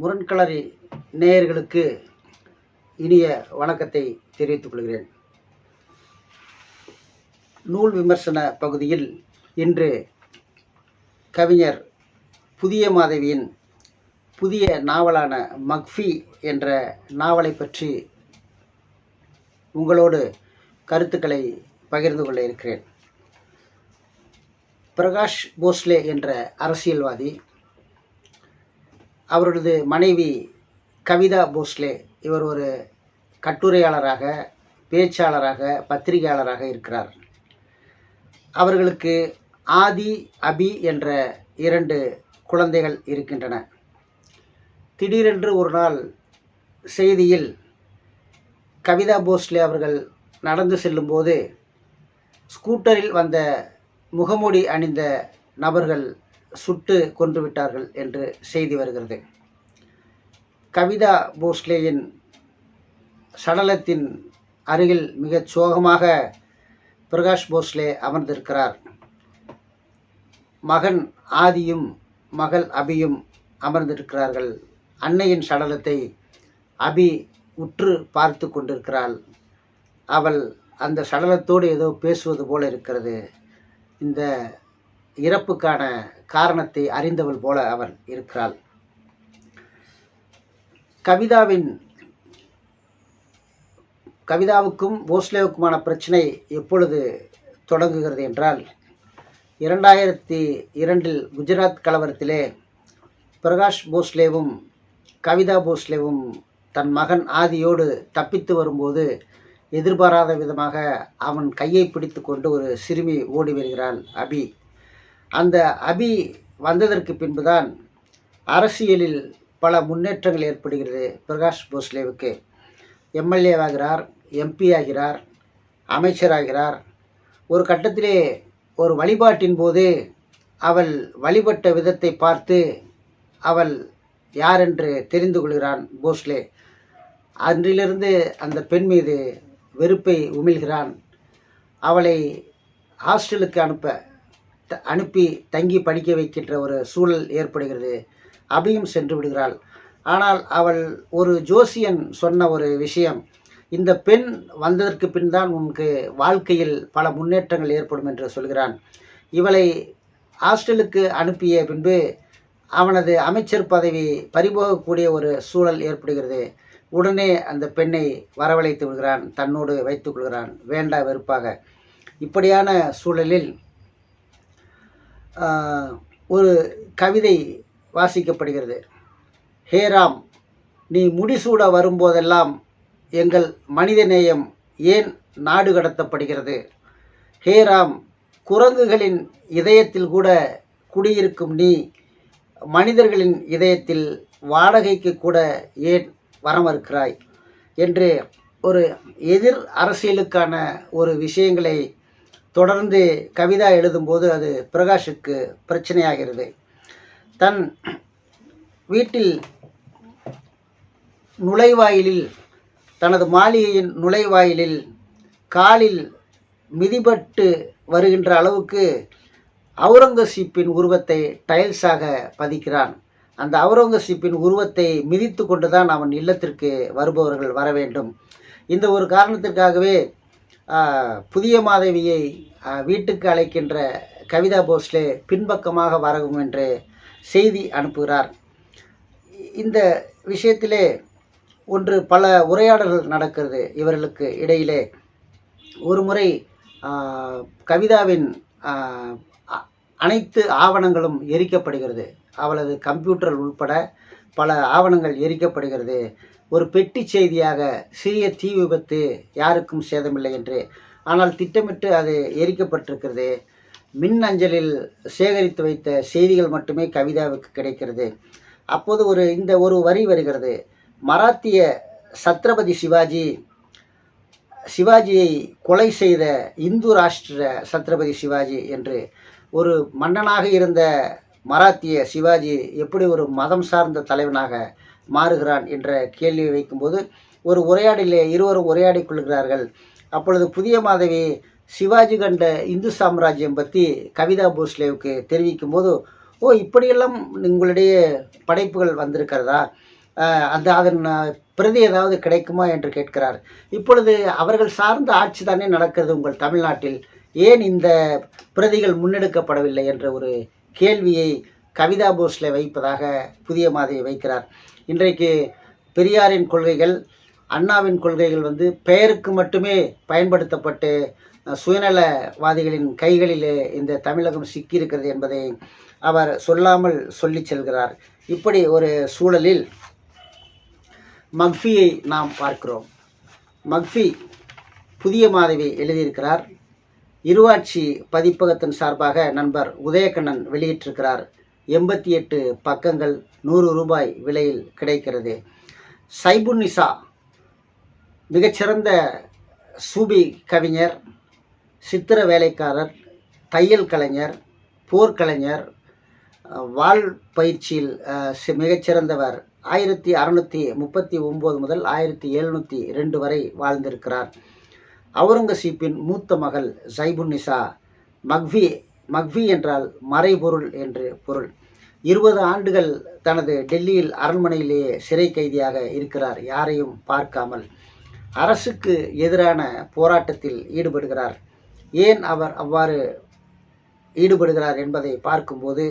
முரண்களரி நேயர்களுக்கு இனிய வணக்கத்தை தெரிவித்துக் கொள்கிறேன். நூல் விமர்சன பகுதியில் இன்று கவிஞர் புதிய மாதவியின் புதிய நாவலான மக்ஃபி என்ற நாவலை பற்றி உங்களோடு கருத்துக்களை பகிர்ந்து கொள்ள இருக்கிறேன். பிரகாஷ் போஸ்லே என்ற அரசியல்வாதி அவரது மனைவி கவிதா போஸ்லே இவர் ஒரு கட்டுரையாளராக பேச்சாளராக பத்திரிகையாளராக இருக்கிறார். அவர்களுக்கு ஆதி அபி என்ற இரண்டு குழந்தைகள் இருக்கின்றன. திடீரென்று ஒரு நாள் செய்தியில் கவிதா போஸ்லே அவர்கள் நடந்து செல்லும்போது ஸ்கூட்டரில் வந்த முகமூடி அணிந்த நபர்கள் சுட்டு கொன்று விட்டார்கள் என்று செய்தி வருகிறது. கவிதா போஸ்லேயின் சடலத்தின் அருகில் மிகச் சோகமாக பிரகாஷ் போஸ்லே அமர்ந்திருக்கிறார். மகன் ஆதியும் மகள் அபியும் அமர்ந்திருக்கிறார்கள். அன்னையின் சடலத்தை அபி உற்று பார்த்து கொண்டிருக்கிறாள். அவள் அந்த சடலத்தோடு ஏதோ பேசுவது போல இருக்கிறது. இந்த இறப்புக்கான காரணத்தை அறிந்தவள் போல அவள் இருக்கிறாள். கவிதாவின் கவிதாவுக்கும் போஸ்லேவுக்குமான பிரச்சனை எப்பொழுது தொடங்குகிறது என்றால் இரண்டாயிரத்தி இரண்டில் குஜராத் கலவரத்திலே பிரகாஷ் போஸ்லேவும் கவிதா போஸ்லேவும் தன் மகன் ஆதியோடு தப்பித்து வரும்போது எதிர்பாராத விதமாக அவன் கையை பிடித்து கொண்டு ஒரு சிறுமி ஓடி வருகிறாள் அபி. அந்த அபி வந்ததற்கு பின்புதான் அரசியலில் பல முன்னேற்றங்கள் ஏற்படுகிறது பிரகாஷ் போஸ்லேவுக்கு. எம்எல்ஏ ஆகிறார் எம்பி ஆகிறார் அமைச்சராகிறார். ஒரு கட்டத்திலே ஒரு வழிபாட்டின் போது அவள் வழிபட்ட விதத்தை பார்த்து அவள் யார் என்று தெரிந்து கொள்கிறான் போஸ்லே. அன்றிலிருந்து அந்த பெண் மீது வெறுப்பை உமிழ்கிறான். அவளை ஹாஸ்டலுக்கு அனுப்ப அனுப்பி தங்கி படிக்க வைக்கின்ற ஒரு சூழல் ஏற்படுகிறது. அபியும் சென்று விடுகிறாள். ஆனால் அவள் ஒரு ஜோசியன் சொன்ன ஒரு விஷயம். இந்த பெண் வந்ததற்கு பின் தான் உனக்கு வாழ்க்கையில் பல முன்னேற்றங்கள் ஏற்படும் என்று சொல்கிறான். இவளை ஹாஸ்டலுக்கு அனுப்பிய பின்பு அவனது அமைச்சர் பதவி பறிபோகக்கூடிய ஒரு சூழல் ஏற்படுகிறது. உடனே அந்த பெண்ணை வரவழைத்து விடுகிறான். தன்னோடு வைத்துக் கொள்கிறான். வேண்டா வெறுப்பாக. இப்படியான சூழலில் ஒரு கவிதை வாசிக்கப்படுகிறது. ஹே ராம் நீ முடிசூட வரும்போதெல்லாம் எங்கள் மனிதநேயம் ஏன் நாடு கடத்தப்படுகிறது? ஹே ராம் குரங்குகளின் இதயத்தில் கூட குடியிருக்கும் நீ மனிதர்களின் இதயத்தில் வாடகைக்கு கூட ஏன் வரமறுக்கிறாய்? என்று ஒரு எதிர் அரசியலுக்கான ஒரு விஷயங்களை தொடர்ந்து கவிதா எழுதும்போது அது பிரகாஷுக்கு பிரச்சனையாகிறது. தன் வீட்டில் நுழைவாயிலில் தனது மாளிகையின் நுழைவாயிலில் காலில் மிதிபட்டு வருகின்ற அளவுக்கு அவுரங்கசீப்பின் உருவத்தை டைல்ஸாக பதிக்கிறான். அந்த அவுரங்கசீப்பின் உருவத்தை மிதித்து கொண்டுதான் அவன் இல்லத்திற்கு வருபவர்கள் வர வேண்டும். இந்த ஒரு காரணத்திற்காகவே புதிய மாதவியை வீட்டுக்கு அழைக்கின்ற கவிதா போஸ்லே பின்பக்கமாக வரவும் என்று செய்தி அனுப்புகிறார். இந்த விஷயத்திலே ஒன்று பல உரையாடல்கள் நடக்கிறது இவர்களுக்கு இடையிலே. ஒரு முறை கவிதாவின் அனைத்து ஆவணங்களும் எரிக்கப்படுகிறது. அவளது கம்ப்யூட்டர் உள்பட பல ஆவணங்கள் எரிக்கப்படுகிறது. ஒரு பெட்டி செய்தியாக சிறிய தீ விபத்து யாருக்கும் சேதமில்லை என்று. ஆனால் திட்டமிட்டு அது எரிக்கப்பட்டிருக்கிறது. மின் அஞ்சலில் சேகரித்து வைத்த செய்திகள் மட்டுமே கவிதாவுக்கு கிடைக்கிறது. அப்போது ஒரு இந்த ஒரு வரி வருகிறது. மராத்திய சத்ரபதி சிவாஜி சிவாஜியை கொலை செய்த இந்து ராஷ்டிர சத்ரபதி சிவாஜி என்று. ஒரு மன்னனாக இருந்த மராத்திய சிவாஜி எப்படி ஒரு மதம் சார்ந்த தலைவனாக மாறுகிறான் என்ற கேள்வியை வைக்கும்போது ஒரு உரையாடலே இருவரும் உரையாடி கொள்கிறார்கள். அப்பொழுது புதிய மாதவி சிவாஜி கண்ட இந்து சாம்ராஜ்யம் பற்றி கவிதா போஸ்லேவுக்கு தெரிவிக்கும் போது ஓ இப்படியெல்லாம் உங்களுடைய படைப்புகள் வந்திருக்கிறதா? அந்த அதன் பிரதி ஏதாவது கிடைக்குமா? என்று கேட்கிறார். இப்பொழுது அவர்கள் சார்ந்த ஆட்சி தானே நடக்கிறது உங்கள் தமிழ்நாட்டில். ஏன் இந்த பிரதிகள் முன்னெடுக்கப்படவில்லை என்ற ஒரு கேள்வியை கவிதா போஸ்லே வைப்பதாக புதிய மாதிரி வைக்கிறார். இன்றைக்கு பெரியாரின் கொள்கைகள் அண்ணாவின் கொள்கைகள் வந்து பெயருக்கு மட்டுமே பயன்படுத்தப்பட்டு சுயநலவாதிகளின் கைகளிலே இந்த தமிழகம் சிக்கியிருக்கிறது என்பதை அவர் சொல்லாமல் சொல்லி செல்கிறார். இப்படி ஒரு சூழலில் மக்ஃபியை நாம் பார்க்கிறோம். மக்ஃபி புதிய மாதவி எழுதியிருக்கிறார். இருவாட்சி பதிப்பகத்தின் சார்பாக நண்பர் உதயக்கண்ணன் வெளியிட்டிருக்கிறார். எண்பத்தி எட்டு பக்கங்கள் நூறு ரூபாய் விலையில் கிடைக்கிறது. சைபுன்னிசா மிகச்சிறந்த சூபி கவிஞர் சித்திர வேலைக்காரர் தையல் கலைஞர் போர்க்கலைஞர் வாழ் பயிற்சியில் மிகச்சிறந்தவர். ஆயிரத்தி அறநூற்றி முப்பத்தி ஒம்பது முதல் ஆயிரத்தி எழுநூற்றி ரெண்டு வரை வாழ்ந்திருக்கிறார். அவுரங்கசீப்பின் மூத்த மகள் ஜைபுன்னிசா மக்வி மக்வி என்றால் மறைபொருள் என்று பொருள். இருபது ஆண்டுகள் தனது டெல்லியில் அரண்மனையிலேயே சிறை கைதியாக இருக்கிறார் யாரையும் பார்க்காமல். அரசுக்கு எதிரான போராட்டத்தில் ஈடுபடுகிறார். ஏன் அவர் அவ்வாறு ஈடுபடுகிறார் என்பதை பார்க்கும்போது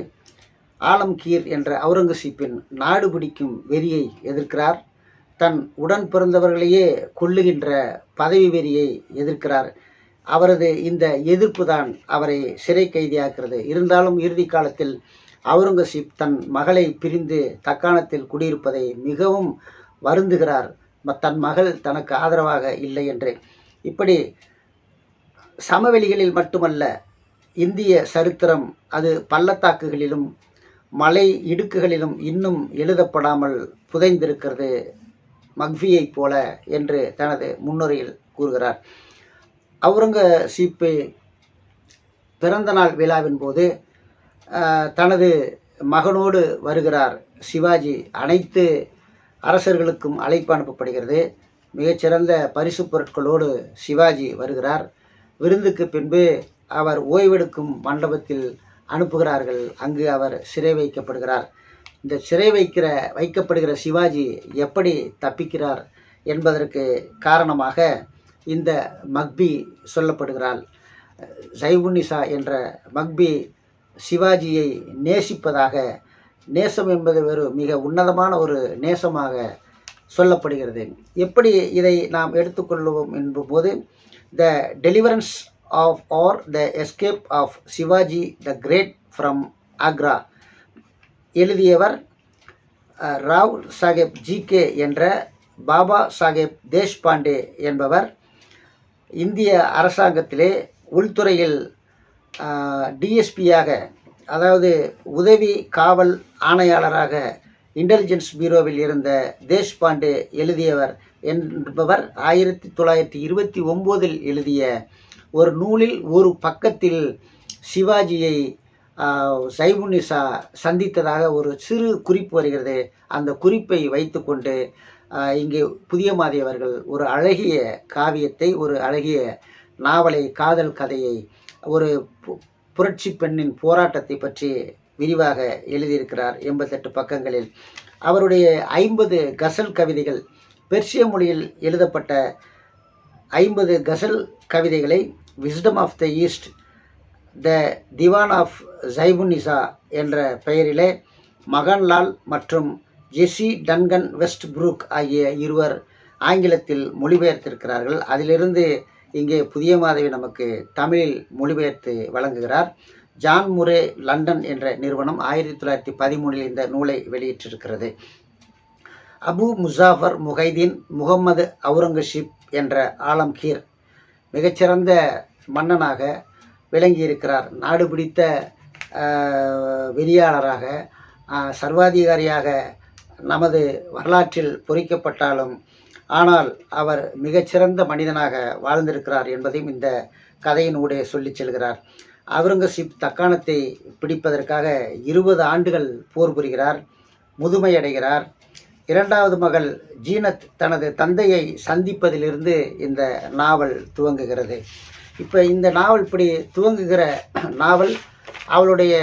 ஆலம்கீர் என்ற அவுரங்கசீப்பின் நாடு பிடிக்கும் வெறியை எதிர்க்கிறார். தன் உடன் பிறந்தவர்களையே கொல்லுகின்ற பதவி வெறியை எதிர்க்கிறார். அவரது இந்த எதிர்ப்பு தான் அவரை சிறை கைதியாக்கிறது இருந்தாலும் இறுதி காலத்தில் அவுரங்கசீப் தன் மகளை பிரிந்து தக்காணத்தில் குடியிருப்பதை மிகவும் வருந்துகிறார். தன் மகள் தனக்கு ஆதரவாக இல்லை என்று. இப்படி சமவெளிகளில் மட்டுமல்ல இந்திய சரித்திரம் அது பள்ளத்தாக்குகளிலும் மலை இடுக்குகளிலும் இன்னும் எழுதப்படாமல் புதைந்திருக்கிறது. மக்ஃபியைப் போல என்று தனது முன்னுரையில் கூறுகிறார். அவுரங்கசீப்பு பிறந்தநாள் விழாவின் போது தனது மகனோடு வருகிறார். சிவாஜி அனைத்து அரசர்களுக்கும் அழைப்பு அனுப்பப்படுகிறது. மிகச்சிறந்த பரிசு பொருட்களோடு சிவாஜி வருகிறார். விருந்துக்கு பின்பு அவர் ஓய்வெடுக்கும் மண்டபத்தில் அனுப்புகிறார்கள். அங்கு அவர் சிறை வைக்கப்படுகிறார். இந்த சிறை வைக்கிற வைக்கப்படுகிற சிவாஜி எப்படி தப்பிக்கிறார் என்பதற்கு காரணமாக இந்த மக்பி சொல்லப்படுகிறாள். ஜைபுன்னிசா என்ற மக்பி சிவாஜியை நேசிப்பதாக நேசம் என்பது ஒரு மிக உன்னதமான ஒரு நேசமாக சொல்லப்படுகிறது. எப்படி இதை நாம் எடுத்துக்கொள்வோம் என்போது the deliverance of or the escape of Shivaji the great from Agra எழுதியவர் ராவ் சாஹேப் ஜிகே என்ற பாபா சாஹேப் தேஷ்பாண்டே என்பவர். இந்திய அரசாங்கத்திலே உள்துறையில் டிஎஸ்பியாக அதாவது உதவி காவல் ஆணையாளராக இன்டெலிஜென்ஸ் பியூரோவில் இருந்த தேஷ்பாண்டே எழுதியவர் என்பவர் ஆயிரத்தி தொள்ளாயிரத்தி இருபத்தி ஒம்போதில் எழுதிய ஒரு நூலில் ஒரு பக்கத்தில் சிவாஜியை சைபுனிசா சந்தித்ததாக ஒரு சிறு குறிப்பு வருகிறது. அந்த குறிப்பை வைத்துக்கொண்டு இங்கே புதிய மாதியவர்கள் ஒரு அழகிய காவியத்தை ஒரு அழகிய நாவலை காதல் கதையை ஒரு பு- புரட்சி பெண்ணின் போராட்டத்தை பற்றி விரிவாக எழுதியிருக்கிறார் எண்பத்தெட்டு பக்கங்களில். அவருடைய ஐம்பது கசல் கவிதைகள் பெர்ஷிய மொழியில் எழுதப்பட்ட ஐம்பது கசல் கவிதைகளை wisdom of the east the Diwan of Zebunnisa என்ற பெயரிலே மகன்லால் மற்றும் ஜெஸ்ஸி டன்கன் வெஸ்ட் புரூக் ஆகிய இருவர் ஆங்கிலத்தில் மொழிபெயர்த்திருக்கிறார்கள். அதிலிருந்து இங்கே புதிய மாதவி நமக்கு தமிழில் மொழிபெயர்த்து வழங்குகிறார். ஜான் முரே லண்டன் என்ற நிறுவனம் ஆயிரத்தி தொள்ளாயிரத்தி பதிமூணில் இந்த நூலை வெளியிட்டிருக்கிறது. அபு முசாஃபர் முகைதீன் முகம்மது அவுரங்கசீப் என்ற ஆலம்கீர் மிகச்சிறந்த மன்னனாக விளங்கியிருக்கிறார். நாடு பிடித்த வெறியாளராக சர்வாதிகாரியாக நமது வரலாற்றில் பொறிக்கப்பட்டாலும் ஆனால் அவர் மிகச்சிறந்த மனிதனாக வாழ்ந்திருக்கிறார் என்பதையும் இந்த கதையினூடே சொல்லிச் செல்கிறார். அவுரங்கசீப் தக்காணத்தை பிடிப்பதற்காக இருபது ஆண்டுகள் போர் புரிகிறார் முதுமையடைகிறார். இரண்டாவது மகள் ஜீனத் தனது தந்தையை சந்திப்பதிலிருந்து இந்த நாவல் துவங்குகிறது. இப்போ இந்த நாவல் இப்படி துவங்குகிற நாவல் அவளுடைய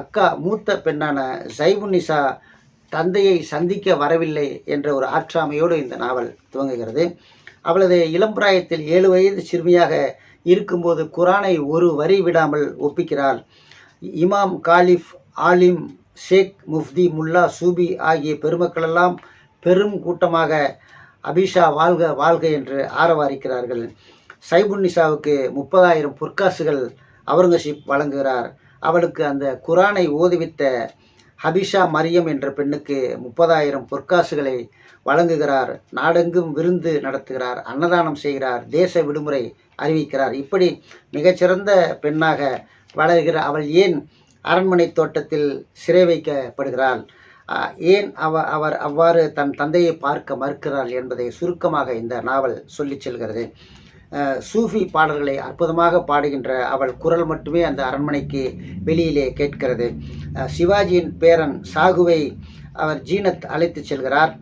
அக்கா மூத்த பெண்ணான ஜைபுன்னிசா தந்தையை சந்திக்க வரவில்லை என்ற ஒரு ஆற்றாமையோடு இந்த நாவல் துவங்குகிறது. அவளது இளம்பிராயத்தில் ஏழு வயது சிறுமியாக இருக்கும்போது குரானை ஒரு வரி விடாமல் ஒப்பிக்கிறாள். இமாம் காலிஃப் ஆலிம் ஷேக் முஃப்தி முல்லா சூபி ஆகிய பெருமக்களெல்லாம் பெரும் கூட்டமாக அபிஷா வாழ்க வாழ்க என்று ஆரவாரிக்கிறார்கள். சைபுன்னிசாவுக்கு முப்பதாயிரம் பொற்காசுகள் அவுரங்கசீப் வழங்குகிறார். அவளுக்கு அந்த குரானை ஓதுவித்த ஹபிஷா மரியம் என்ற பெண்ணுக்கு முப்பதாயிரம் பொற்காசுகளை வழங்குகிறார். நாடெங்கும் விருந்து நடத்துகிறார் அன்னதானம் செய்கிறார் தேச விடுமுறை அறிவிக்கிறார். இப்படி மிகச்சிறந்த பெண்ணாக வளர்கிற அவள் ஏன் அரண்மனை தோட்டத்தில் சிறை வைக்கப்படுகிறாள்? ஏன் அவ அவர் அவ்வாறு தன் தந்தையை பார்க்க மறுக்கிறாள் என்பதை சுருக்கமாக இந்த நாவல் சொல்லிச் செல்கிறது. சூஃபி பாடல்களை அற்புதமாக பாடுகின்ற அவள் குரல் மட்டுமே அந்த அரண்மனைக்கு வெளியிலே கேட்கிறது. சிவாஜியின் பேரன் சாகுவை அவர் ஜீனத் அழைத்து செல்கிறார்.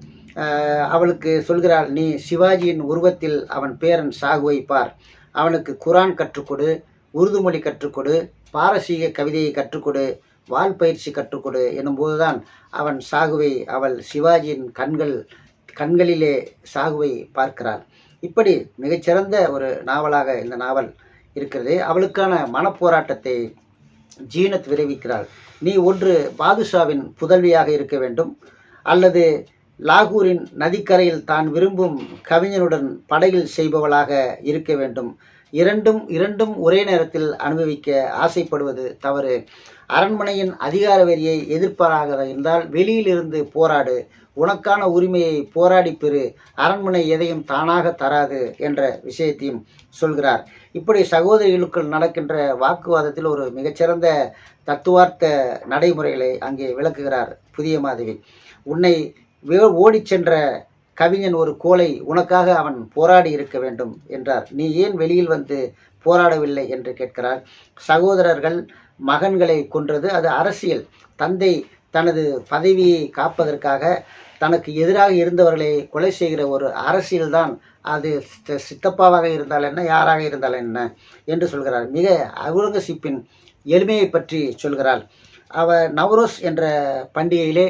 அவளுக்கு சொல்கிறாள் நீ சிவாஜியின் உருவத்தில் அவன் பேரன் சாகுவை பார். அவனுக்கு குரான் கற்றுக்கொடு உருது மொழி கற்றுக்கொடு பாரசீக கவிதையை கற்றுக்கொடு வால் பயிற்சி கற்றுக்கொடு எனும்போதுதான் அவன் சாகுவை அவள் சிவாஜியின் கண்கள் கண்களிலே சாகுவை பார்க்கிறாள். இப்படி மிகச்சிறந்த ஒரு நாவலாக இந்த நாவல் இருக்கிறது. அவளுக்கான மனப்போராட்டத்தை ஜீனத் விரைவிக்கிறாள். நீ ஒன்று பாதுஷாவின் புதல்வியாக இருக்க வேண்டும். அல்லது லாகூரின் நதிக்கரையில் தான் விரும்பும் கவிஞனுடன் படையில் செய்பவளாக இருக்க வேண்டும். இரண்டும் இரண்டும் ஒரே நேரத்தில் அனுபவிக்க ஆசைப்படுவது தவறு. அரண்மனையின் அதிகார வெறியை எதிர்ப்பாராக இருந்தால் வெளியிலிருந்து போராடு. உனக்கான உரிமையை போராடி பெறு. அரண்மனை எதையும் தானாக தராது என்ற விஷயத்தையும் சொல்கிறார். இப்படி சகோதரிகளுக்குள் நடக்கின்ற வாக்குவாதத்தில் ஒரு மிகச்சிறந்த தத்துவார்த்த நடைமுறைகளை அங்கே விளக்குகிறார் புதிய மாதவி. உன்னை வே- ஓடிச் சென்ற கவிஞன் ஒரு கோலை உனக்காக அவன் போராடி இருக்க வேண்டும் என்றார். நீ ஏன் வெளியில் வந்து போராடவில்லை என்று கேட்கிறார். சகோதரர்கள் மகன்களை கொன்றது அது அரசியல். தந்தை தனது பதவியை காப்பதற்காக தனக்கு எதிராக இருந்தவர்களை கொலை செய்கிற ஒரு அரசியல்தான் அது சித்தப்பாவாக இருந்தால் என்ன யாராக இருந்தால் என்ன என்று சொல்கிறார். மிக அவுரங்கசீப்பின் எளிமையை பற்றி சொல்கிறாள். அவர் நவரோஸ் என்ற பண்டிகையிலே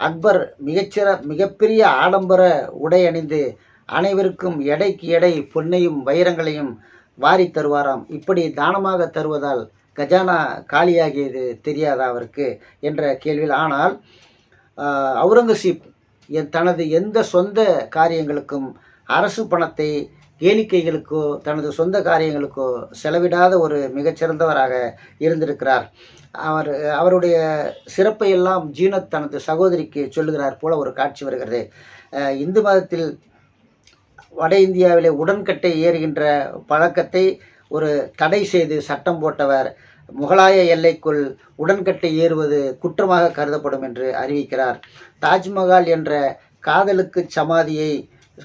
அக்பர் மிகச்சிற மிகப்பெரிய ஆடம்பர உடை அணிந்து அனைவருக்கும் எடைக்கு எடை பொன்னையும் வைரங்களையும் வாரி தருவாராம். இப்படி தானமாக தருவதால் கஜானா காலியாகியது தெரியாதா அவருக்கு? என்ற கேள்வியில் ஆனால் அவுரங்கசீப் என் தனது எந்த சொந்த காரியங்களுக்கும் அரசு பணத்தை கேளிக்கைகளுக்கோ தனது சொந்த காரியங்களுக்கோ செலவிடாத ஒரு மிகச்சிறந்தவராக இருந்திருக்கிறார். அவர் அவருடைய சிறப்பை எல்லாம் ஜீனத் தனது சகோதரிக்கு சொல்லுகிறார் போல ஒரு காட்சி வருகிறது. இந்து மதத்தில் வட இந்தியாவிலே உடன்கட்டை ஏறுகின்ற பழக்கத்தை ஒரு தடை செய்து சட்டம் போட்டவர் முகலாய எல்லைக்குள் உடன்கட்டை ஏறுவது குற்றமாக கருதப்படும் என்று அறிவிக்கிறார். தாஜ்மஹால் என்ற காதலுக்கு சமாதியை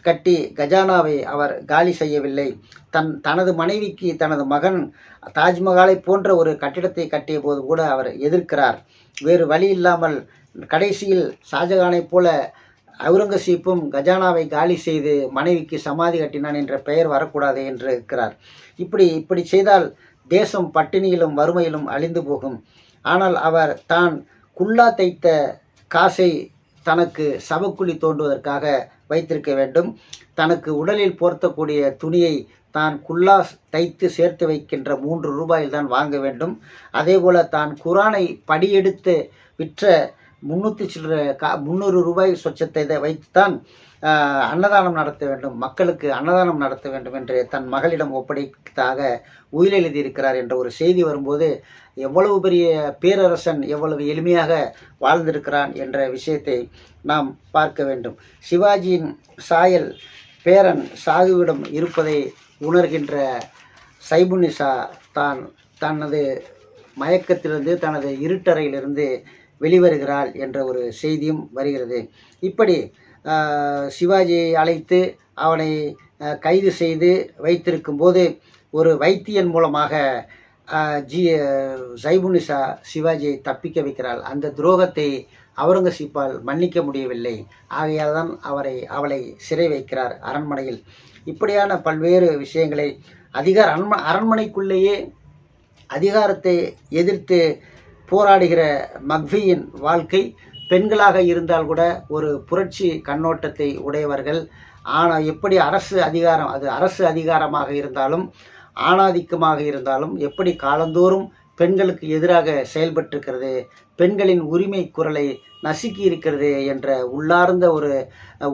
கட்டி கஜானாவை அவர் காலி செய்யவில்லை. தன் தனது மனைவிக்கு தனது மகன் தாஜ்மஹாலை போன்ற ஒரு கட்டிடத்தை கட்டிய போது கூட அவர் எதிர்க்கிறார். வேறு வழி இல்லாமல் கடைசியில் ஷாஜகானைப் போல அவுரங்கசீப்பும் கஜானாவை காலி செய்து மனைவிக்கு சமாதி கட்டினான் என்ற பெயர் வரக்கூடாது என்று இருக்கிறார். இப்படி இப்படி செய்தால் தேசம் பட்டினியிலும் வறுமையிலும் அழிந்து போகும். ஆனால் அவர் தான் குல்லா தைத்த காசை தனக்கு சவக்குழி தோண்டுவதற்காக வைத்திருக்க வேண்டும். தனக்கு உடலில் போர்த்தக்கூடிய துணியை தான் குல்லா தைத்து சேர்த்து வைக்கின்ற மூன்று ரூபாயில் தான் வாங்க வேண்டும். அதேபோல தான் குரானை படியெடுத்து விற்ற முந்நூற்றி சில்லற கா முந்நூறு ரூபாய் சொச்சத்தை வைத்து தான் அன்னதானம் நடத்த வேண்டும் மக்களுக்கு அன்னதானம் நடத்த வேண்டும் என்று தன் மகளிடம் ஒப்படைத்தாக உயிர் எழுதியிருக்கிறார் என்ற ஒரு செய்தி வரும்போது எவ்வளவு பெரிய பேரரசன் எவ்வளவு எளிமையாக வாழ்ந்திருக்கிறான் என்ற விஷயத்தை நாம் பார்க்க வேண்டும். சிவாஜியின் சாயல் பேரன் சாகுவிடம் இருப்பதை உணர்கின்ற சைபுனிசா தான் தனது மயக்கத்திலிருந்து தனது இருட்டறையிலிருந்து வெளிவருகிறாள் என்ற ஒரு செய்தியும் வருகிறது. இப்படி சிவாஜியை அழைத்து அவனை கைது செய்து வைத்திருக்கும் போது ஒரு வைத்தியன் மூலமாக ஜி சைபுனிசா சிவாஜியை தப்பிக்க வைக்கிறாள். அந்த துரோகத்தை அவுரங்கசீப்பால் மன்னிக்க முடியவில்லை. ஆகையால் தான் அவரை அவளை சிறை வைக்கிறார் அரண்மனையில். இப்படியான பல்வேறு விஷயங்களை அதிகார அரண்ம அரண்மனைக்குள்ளேயே அதிகாரத்தை எதிர்த்து போராடுகிற மக்வியின் வாழ்க்கை பெண்களாக இருந்தால் கூட ஒரு புரட்சி கண்ணோட்டத்தை உடையவர்கள். ஆனால் எப்படி அரசு அதிகாரம் அது அரசு அதிகாரமாக இருந்தாலும் ஆணாதிக்கமாக இருந்தாலும் எப்படி காலந்தோறும் பெண்களுக்கு எதிராக செயல்பட்டிருக்கிறது பெண்களின் உரிமை குரலை நசுக்கி இருக்கிறது என்ற உள்ளார்ந்த ஒரு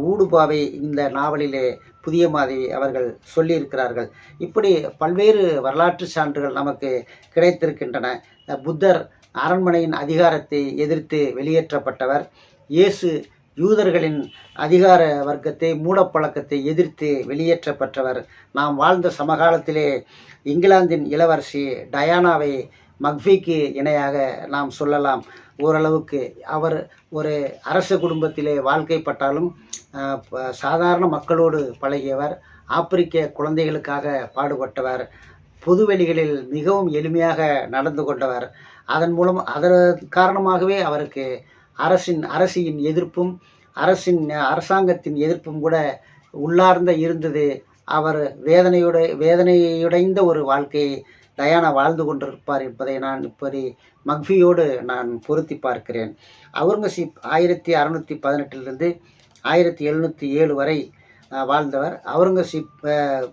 ஊடுபாவை இந்த நாவலிலே புதிய மாதவி அவர்கள் சொல்லியிருக்கிறார்கள். இப்படி பல்வேறு வரலாற்று சான்றுகள் நமக்கு கிடைத்திருக்கின்றன. புத்தர் அரண்மனையின் அதிகாரத்தை எதிர்த்து வெளியேற்றப்பட்டவர். இயேசு யூதர்களின் அதிகார வர்க்கத்தை மூடப்பழக்கத்தை எதிர்த்து வெளியேற்றப்பட்டவர். நாம் வாழ்ந்த சமகாலத்திலே இங்கிலாந்தின் இளவரசி டயானாவை மக்ஃபிக்கு இணையாக நாம் சொல்லலாம். ஓரளவுக்கு அவர் ஒரு அரச குடும்பத்திலே வாழ்க்கைப்பட்டாலும் ப- சாதாரண மக்களோடு பழகியவர். ஆப்பிரிக்க குழந்தைகளுக்காக பாடுபட்டவர். பொதுவெளிகளில் மிகவும் எளிமையாக நடந்து கொண்டவர். அதன் மூலம் அதன் காரணமாகவே அவருக்கு அரசின் அரசியின் எதிர்ப்பும் அரசின் அரசாங்கத்தின் எதிர்ப்பும் கூட உள்ளார்ந்த இருந்தது. அவர் வேதனையுட வேதனையுடைந்த ஒரு வாழ்க்கையை டயானா வாழ்ந்து கொண்டிருப்பார் என்பதை நான் இப்படி மக்ஃபியோடு நான் பொருத்தி பார்க்கிறேன். அவுரங்கசீப் ஆயிரத்தி அறநூற்றி பதினெட்டிலிருந்து ஆயிரத்தி எழுநூற்றி ஏழு வரை வாழ்ந்தவர். அவுரங்கசீப்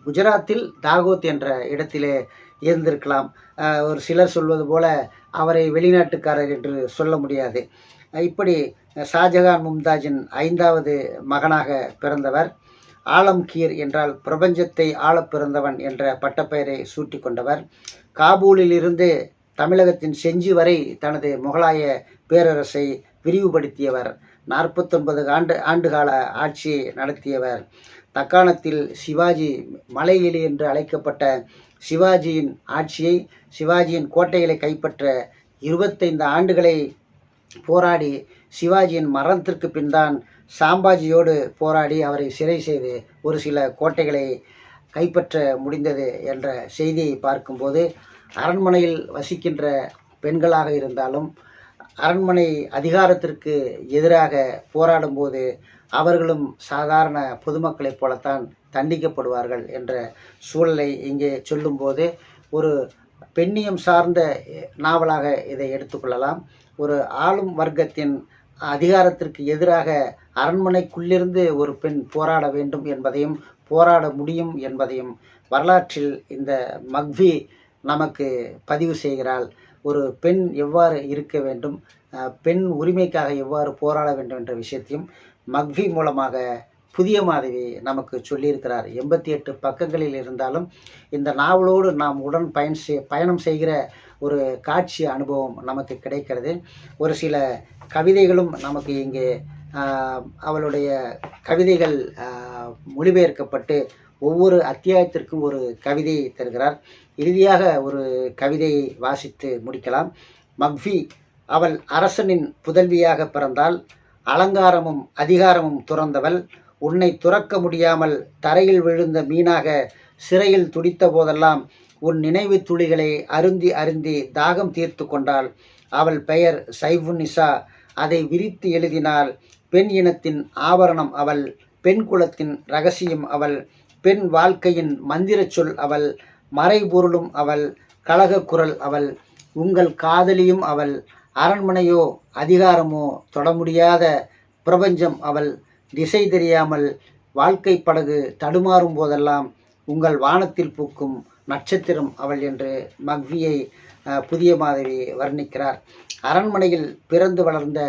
குஜராத்தில் தாகோத் என்ற இடத்திலே இருந்திருக்கலாம். ஒரு சிலர் சொல்வது போல அவரை வெளிநாட்டுக்காரர் என்று சொல்ல முடியாது. இப்படி ஷாஜகான் மும்தாஜின் ஐந்தாவது மகனாக பிறந்தவர் ஆலம்கீர் என்றால் பிரபஞ்சத்தை ஆள பிறந்தவன் என்ற பட்டப்பெயரை சூட்டி கொண்டவர் காபூலிலிருந்து தமிழகத்தின் செஞ்சி வரை தனது முகலாய பேரரசை விரிவுபடுத்தியவர் நாற்பத்தொன்பது ஆண்டு ஆண்டுகால ஆட்சியை நடத்தியவர். தக்காணத்தில் சிவாஜி மலையிலி என்று அழைக்கப்பட்ட சிவாஜியின் ஆட்சியை சிவாஜியின் கோட்டைகளை கைப்பற்ற இருபத்தைந்து ஆண்டுகளை போராடி சிவாஜியின் மரணத்திற்கு பின்தான் சாம்பாஜியோடு போராடி அவரை சிறை செய்து ஒரு சில கோட்டைகளை கைப்பற்ற முடிந்தது என்ற செய்தியை பார்க்கும்போது அரண்மனையில் வசிக்கின்ற பெண்களாக இருந்தாலும் அரண்மனை அதிகாரத்திற்கு எதிராக போராடும்போது அவர்களும் சாதாரண பொதுமக்களைப் போலத்தான் தண்டிக்கப்படுவார்கள் என்ற சூழலை இங்கே சொல்லும்போது ஒரு பெண்ணியம் சார்ந்த நாவலாக இதை எடுத்துக்கொள்ளலாம். ஒரு ஆளும் வர்க்கத்தின் அதிகாரத்திற்கு எதிராக அரண்மனைக்குள்ளிருந்து ஒரு பெண் போராட வேண்டும் என்பதையும் போராட முடியும் என்பதையும் வரலாற்றில் இந்த மக்வி நமக்கு பதிவு செய்கிறாள். ஒரு பெண் எவ்வாறு இருக்க வேண்டும்? பெண் உரிமைக்காக எவ்வாறு போராட வேண்டும் என்ற விஷயத்தையும் மக்வி மூலமாக புதிய மாதவி நமக்கு சொல்லியிருக்கிறார். எண்பத்தி எட்டு பக்கங்களில் இருந்தாலும் இந்த நாவலோடு நாம் உடன் பயன் செய் பயணம் செய்கிற ஒரு காட்சி அனுபவம் நமக்கு கிடைக்கிறது. ஒரு சில கவிதைகளும் நமக்கு இங்கே அவளுடைய கவிதைகள் மொழிபெயர்க்கப்பட்டு ஒவ்வொரு அத்தியாயத்திற்கும் ஒரு கவிதையை தருகிறார். இறுதியாக ஒரு கவிதையை வாசித்து முடிக்கலாம். மக்ஃபி அவள் அரசனின் புதல்வியாக பிறந்தால் அலங்காரமும் அதிகாரமும் துறந்தவள். உன்னை துறக்க முடியாமல் தரையில் விழுந்த மீனாக சிறையில் துடித்த போதெல்லாம் உன் நினைவு துளிகளை அருந்தி அருந்தி தாகம் தீர்த்து கொண்டாள். அவள் பெயர் சைஃபுன்னிசா அதை விரித்து எழுதினாள் பெண் இனத்தின் ஆபரணம் அவள் பெண் குலத்தின் ரகசியம் அவள் பெண் வாழ்க்கையின் மந்திரச் சொல் அவள் மறைபொருளும் அவள் கலகக் குரல் அவள் உங்கள் காதலியும் அவள் அரண்மனையோ அதிகாரமோ தொட முடியாத பிரபஞ்சம் அவள் திசை தெரியாமல் வாழ்க்கை படகு தடுமாறும் போதெல்லாம் உங்கள் வானத்தில் பூக்கும் நட்சத்திரம் அவள் என்று மக்வியை அஹ், புதிய மாதவி வர்ணிக்கிறார். அரண்மனையில் பிறந்து வளர்ந்த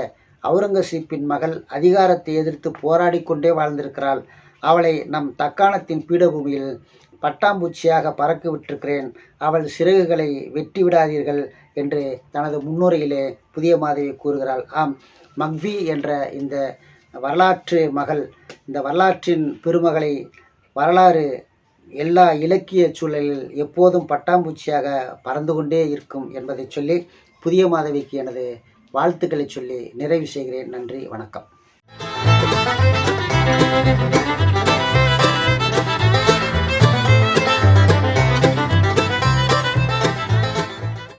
அவுரங்கசீப்பின் மகள் அதிகாரத்தை எதிர்த்து போராடி கொண்டே வாழ்ந்திருக்கிறாள். அவளை நம் தக்காணத்தின் பீடபூமியில் பட்டாம்பூச்சியாக பறக்க விட்டிருக்கிறேன். அவள் சிறகுகளை வெட்டி விடாதீர்கள் என்று தனது முன்னுரையிலே புதிய மாதவி கூறுகிறாள். ஆம் மக்வி என்ற இந்த வரலாற்று மகள் இந்த வரலாற்றின் பெருமகளை வரலாறு எல்லா இலக்கிய சூழலில் எப்போதும் பட்டாம்பூச்சியாக பறந்து கொண்டே இருக்கும் என்பதை சொல்லி புதிய மாதவிக்கு எனது வாழ்த்துக்களை சொல்லி நிறைவு செய்கிறேன். நன்றி வணக்கம்.